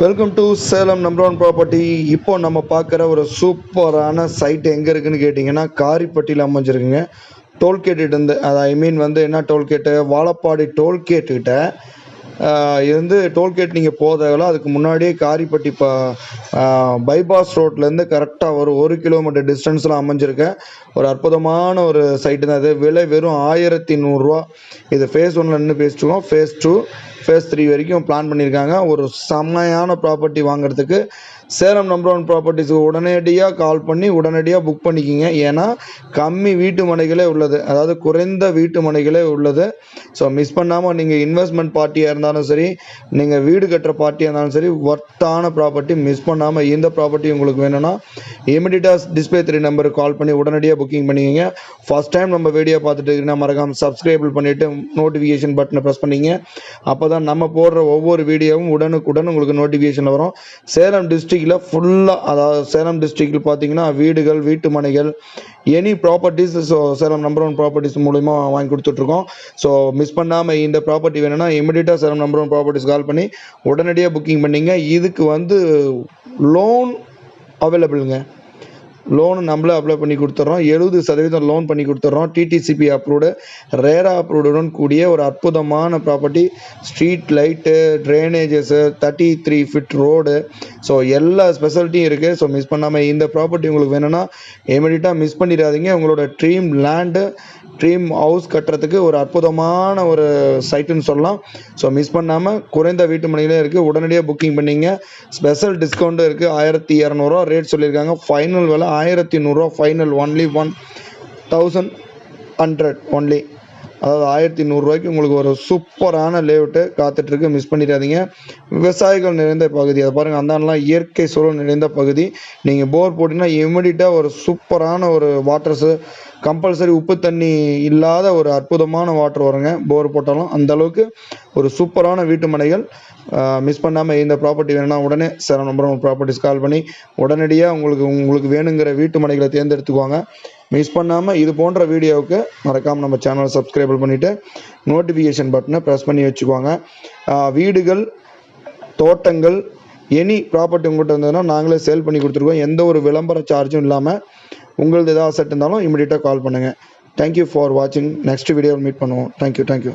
Welcome to Salem number one property இப்போ நம்ம பார்க்குற ஒரு சூப்பரான சைட் எங்கே இருக்குன்னு கேட்டிங்கன்னா காரிப்பட்டியில் அமைஞ்சிருக்குங்க. டோல்கேட்டு இருந்து அது ஐ மீன் வந்து என்ன டோல்கேட்டு வாழப்பாடி டோல்கேட்டுக்கிட்ட இருந்து டோல்கேட் நீங்கள் போதவங்களோ அதுக்கு முன்னாடியே காரிப்பட்டி ப பைபாஸ் ரோட்லேருந்து கரெக்டாக ஒரு ஒரு கிலோமீட்டர் டிஸ்டன்ஸில் அமைஞ்சிருக்க. ஒரு அற்புதமான ஒரு சைட்டு தான் இது. விலை வெறும் ஆயிரத்தி நூறுரூவா இது ஃபேஸ் ஒன்ல நின்று பேசிட்டுருக்கோம் ஃபேஸ் டூ ஃபேஸ் த்ரீ வரைக்கும் பிளான் பண்ணியிருக்காங்க ஒரு செம்மையான ப்ராப்பர்ட்டி வாங்குறதுக்கு சேலம் நம்பர் ஒன் ப்ராப்பர்ட்டிஸுக்கு உடனடியாக கால் பண்ணி உடனடியாக புக் பண்ணிக்கிங்க. ஏன்னா கம்மி வீட்டு மனைகளே உள்ளது. அதாவது குறைந்த வீட்டு மனைகளே உள்ளது. ஸோ மிஸ் பண்ணாமல் நீங்கள் இன்வெஸ்ட்மெண்ட் பார்ட்டியாக இருந்தாலும் சரி நீங்கள் வீடு கட்டுற பார்ட்டியாக இருந்தாலும் சரி ஒர்த்தான ப்ராப்பர்ட்டி மிஸ் பண்ணாமல் இந்த ப்ராப்பர்ட்டி உங்களுக்கு வேணும்னா இமிடியட்டாக டிஸ்பிளே த்ரீ நம்பருக்கு கால் பண்ணி உடனடியாக புக்கிங் பண்ணிக்கிங்க. ஃபஸ்ட் டைம் நம்ம வீடியோ பார்த்துட்டு இருக்கீங்கன்னா மறக்காமல் சப்ஸ்கிரைபிள் பண்ணிவிட்டு நோட்டிஃபிகேஷன் பட்டனை ப்ரெஸ் பண்ணிங்க அப்போ தான் நம்ம போடுற ஒவ்வொரு வீடியோவும் உடனுக்குடன் உங்களுக்கு நோட்டிஃபிகேஷன் வரும். சேலம் டிஸ்ட்ரிக்டில் ஃபுல்லாக அதாவது சேலம் டிஸ்ட்ரிக்டில் பார்த்தீங்கன்னா வீடுகள் வீட்டு மனைகள் any properties so Salem number one properties மூலிமா வாங்கி கொடுத்துட்ருக்கோம். ஸோ மிஸ் பண்ணாமல் இந்த ப்ராப்பர்ட்டி வேணும்னா இமிடியட்டாக Salem number one properties call பண்ணி உடனடியாக புக்கிங் பண்ணிங்க. இதுக்கு வந்து லோன் அவைலபிளுங்க லோனு நம்மளே அப்ளை பண்ணி கொடுத்துட்றோம் எழுபது சதவீதம் லோன் பண்ணி கொடுத்துட்றோம் டிடிசிபி அப்ரூவ்டு ரேரா அப்ரூவ்டுடன் கூடிய ஒரு அற்புதமான property street light drainages thirty three feet road so எல்லா ஸ்பெஷாலிட்டியும் இருக்குது ஸோ மிஸ் பண்ணாமல் இந்த ப்ராப்பர்ட்டி உங்களுக்கு வேணும்னா இமீடியட்டாக மிஸ் பண்ணிடாதீங்க. உங்களோட ட்ரீம் லேண்டு ட்ரீம் ஹவுஸ் கட்டுறதுக்கு ஒரு அற்புதமான ஒரு சைட்டுன்னு சொல்லலாம். ஸோ மிஸ் பண்ணாமல் குறைந்த வீட்டு மனையிலே இருக்குது உடனடியாக புக்கிங் பண்ணிங்க. ஸ்பெஷல் டிஸ்கவுண்ட்டும் இருக்குது ஆயிரத்தி இரநூறுவா ரேட் சொல்லியிருக்காங்க. ஃபைனல் விலை ஆயிரத்தி நூறுரூவா final only one thousand hundred only அதாவது ஆயிரத்தி நூறுரூவாய்க்கு உங்களுக்கு ஒரு சூப்பரான லேஅவுட்டு காத்துட்ருக்கு. மிஸ் பண்ணிடாதீங்க. விவசாயிகள் நிறைந்த பகுதி. அதை பாருங்கள் அந்தாண்டெலாம் இயற்கை சூழல் நிறைந்த பகுதி. நீங்கள் போர் போட்டிங்கன்னா இமிடியட்டாக ஒரு சூப்பரான ஒரு வாட்டர்ஸு கம்பல்சரி உப்பு தண்ணி இல்லாத ஒரு அற்புதமான வாட்டர் வருங்க. போர் போட்டாலும் அந்த அளவுக்கு ஒரு சூப்பரான வீட்டு மனைகள் மிஸ் பண்ணாமல் இந்த ப்ராப்பர்ட்டி வேணும்னா உடனே Salem number one properties call பண்ணி உடனடியாக உங்களுக்கு உங்களுக்கு வேணுங்கிற வீட்டு மனைகளை தேர்ந்தெடுத்துக்குவாங்க. மிஸ் பண்ணாமல் இது போன்ற வீடியோவுக்கு மறக்காமல் நம்ம சேனலை சப்ஸ்கிரைப் பண்ணிவிட்டு நோட்டிஃபிகேஷன் பட்டனை ப்ரெஸ் பண்ணி வச்சுக்குவாங்க வீடுகள் தோட்டங்கள் எனி ப்ராப்பர்ட்டி உங்கள்கிட்ட இருந்ததுன்னா நாங்களே சேல் பண்ணி கொடுத்துருக்கோம். எந்த ஒரு விளம்பர சார்ஜும் இல்லாமல் உங்களது ஏதாவது செட் இருந்தாலும் இமீடியட்டாக கால் பண்ணுங்கள் தேங்க்யூ ஃபார் வாட்சிங் நெக்ஸ்ட் வீடியோவில் மீட் பண்ணுவோம். Thank you thank you